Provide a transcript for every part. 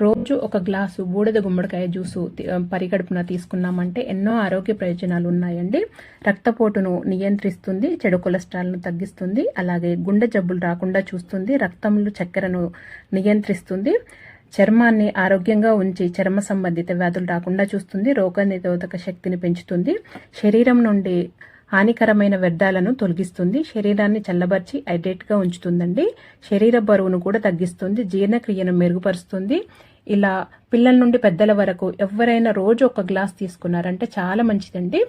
రోజు ఒక గ్లాసు బూడిద గుమ్మడికాయ జ్యూసు పరిగడుపున తీసుకున్నామంటే ఎన్నో ఆరోగ్య ప్రయోజనాలు ఉన్నాయండి. రక్తపోటును నియంత్రిస్తుంది చెడు కొలెస్ట్రాల్ను తగ్గిస్తుంది అలాగే గుండె జబ్బులు రాకుండా చూస్తుంది రక్తంలో చక్కెరను నియంత్రిస్తుంది చర్మాన్ని ఆరోగ్యంగా ఉంచి చర్మ సంబంధిత వ్యాధులు రాకుండా చూస్తుంది రోగ నిరోధక శక్తిని పెంచుతుంది శరీరం నుండి హానికరమైన వ్యర్థాలను తొలగిస్తుంది. శరీరాన్ని చల్లబర్చి హైడ్రేట్గా ఉంచుతుందండి. శరీర బరువును కూడా తగ్గిస్తుంది. జీర్ణక్రియను మెరుగుపరుస్తుంది. ఇలా పిల్లల నుండి పెద్దల వరకు ఎవరైనా రోజు ఒక గ్లాస్ తీసుకున్నారంటే చాలా మంచిదండి.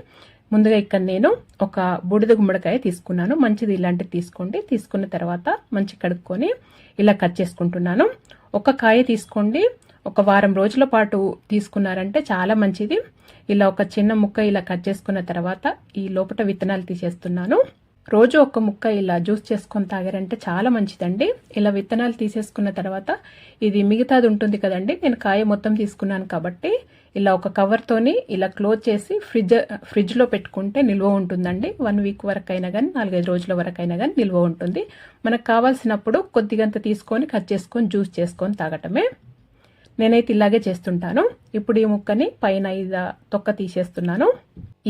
ముందుగా ఇక్కడ నేను ఒక బూడిద గుమ్మడికాయ తీసుకున్నాను. మంచిది ఇలాంటిది తీసుకోండి. తీసుకున్న తర్వాత మంచి కడుక్కొని ఇలా కట్ చేసుకుంటున్నాను. ఒక కాయ తీసుకోండి. ఒక వారం రోజుల పాటు తీసుకున్నారంటే చాలా మంచిది. ఇలా ఒక చిన్న ముక్క ఇలా కట్ చేసుకున్న తర్వాత ఈ లోపల విత్తనాలు తీసేస్తున్నాను. రోజు ఒక ముక్క ఇలా జ్యూస్ చేసుకొని తాగారంటే చాలా మంచిదండి. ఇలా విత్తనాలు తీసేసుకున్న తర్వాత ఇది మిగతాది ఉంటుంది కదండి. నేను కాయ మొత్తం తీసుకున్నాను కాబట్టి ఇలా ఒక కవర్తోని ఇలా క్లోజ్ చేసి ఫ్రిడ్జ్ ఫ్రిడ్జ్లో పెట్టుకుంటే నిల్వ ఉంటుందండి. వన్ వీక్ వరకు అయినా కానీ నాలుగైదు రోజుల వరకు అయినా కానీ నిల్వ ఉంటుంది. మనకు కావాల్సినప్పుడు కొద్దిగంత తీసుకొని కట్ చేసుకొని జ్యూస్ చేసుకొని తాగటమే. నేనైతే ఇలాగే చేస్తుంటాను. ఇప్పుడు ఈ ముక్కని పైన ఇది తొక్క తీసేస్తున్నాను.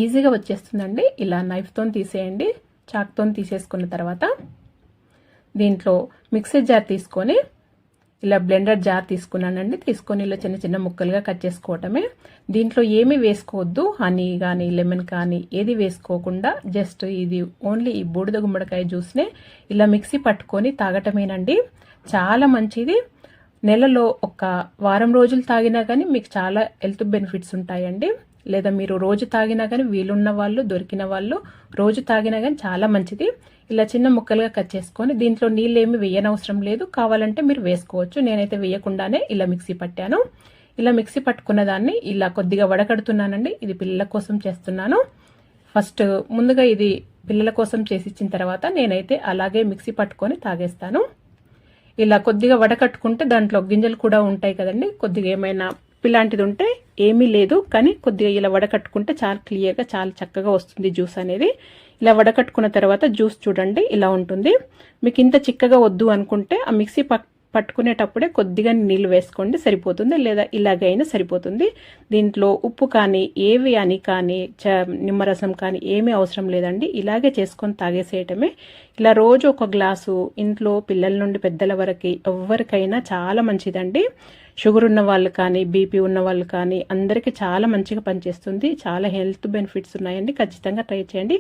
ఈజీగా వచ్చేస్తుందండి. ఇలా నైఫ్తో తీసేయండి. చాక్తో తీసేసుకున్న తర్వాత దీంట్లో మిక్సీ జార్ తీసుకొని ఇలా బ్లెండర్ జార్ తీసుకున్నానండి. తీసుకొని ఇలా చిన్న చిన్న ముక్కలుగా కట్ చేసుకోవటమే. దీంట్లో ఏమీ వేసుకోవద్దు. హనీ కానీ లెమన్ కానీ ఏది వేసుకోకుండా జస్ట్ ఇది ఓన్లీ ఈ బూడిద గుమ్మడికాయ జ్యూస్నే ఇలా మిక్సీ పట్టుకొని తాగటమేనండి. చాలా మంచిది. నెలలో ఒక వారం రోజులు తాగినా కానీ మీకు చాలా హెల్త్ బెనిఫిట్స్ ఉంటాయండి. లేదా మీరు రోజు తాగినా కానీ వీలున్న వాళ్ళు దొరికిన వాళ్ళు రోజు తాగినా కానీ చాలా మంచిది. ఇలా చిన్న ముక్కలుగా కట్ చేసుకొని దీంట్లో నీళ్ళు ఏమి వేయనవసరం లేదు. కావాలంటే మీరు వేసుకోవచ్చు. నేనైతే వేయకుండానే ఇలా మిక్సీ పట్టాను. ఇలా మిక్సీ పట్టుకున్న దాన్ని ఇలా కొద్దిగా వడకడుతున్నానండి. ఇది పిల్లల కోసం చేస్తున్నాను. ఫస్ట్ ముందుగా ఇది పిల్లల కోసం చేసి ఇచ్చిన తర్వాత నేనైతే అలాగే మిక్సీ పట్టుకొని తాగేస్తాను. ఇలా కొద్దిగా వడకట్టుకుంటే దాంట్లో గింజలు కూడా ఉంటాయి కదండి. కొద్దిగా ఏమైనా ఇలాంటిది ఉంటే ఏమీ లేదు కానీ కొద్దిగా ఇలా వడకట్టుకుంటే చాలా క్లియర్గా చాలా చక్కగా వస్తుంది జ్యూస్ అనేది. ఇలా వడకట్టుకున్న తర్వాత జ్యూస్ చూడండి ఇలా ఉంటుంది. మీకు ఇంత చిక్కగా వద్దు అనుకుంటే ఆ మిక్సీ పక్ పట్టుకునేటప్పుడే కొద్దిగా నీళ్ళు వేసుకోండి సరిపోతుంది లేదా ఇలాగైనా సరిపోతుంది. దీంట్లో ఉప్పు కానీ ఏవి అని కానీ చ నిమ్మరసం కానీ ఏమీ అవసరం లేదండి. ఇలాగే చేసుకొని తాగేసేయటమే. ఇలా రోజు ఒక గ్లాసు ఇంట్లో పిల్లల నుండి పెద్దల వరకు ఎవరికైనా చాలా మంచిదండి. షుగర్ ఉన్న వాళ్ళు కానీ బీపీ ఉన్న వాళ్ళు కానీ అందరికీ చాలా మంచిగా పనిచేస్తుంది. చాలా హెల్త్ బెనిఫిట్స్ ఉన్నాయండి. ఖచ్చితంగా ట్రై చేయండి.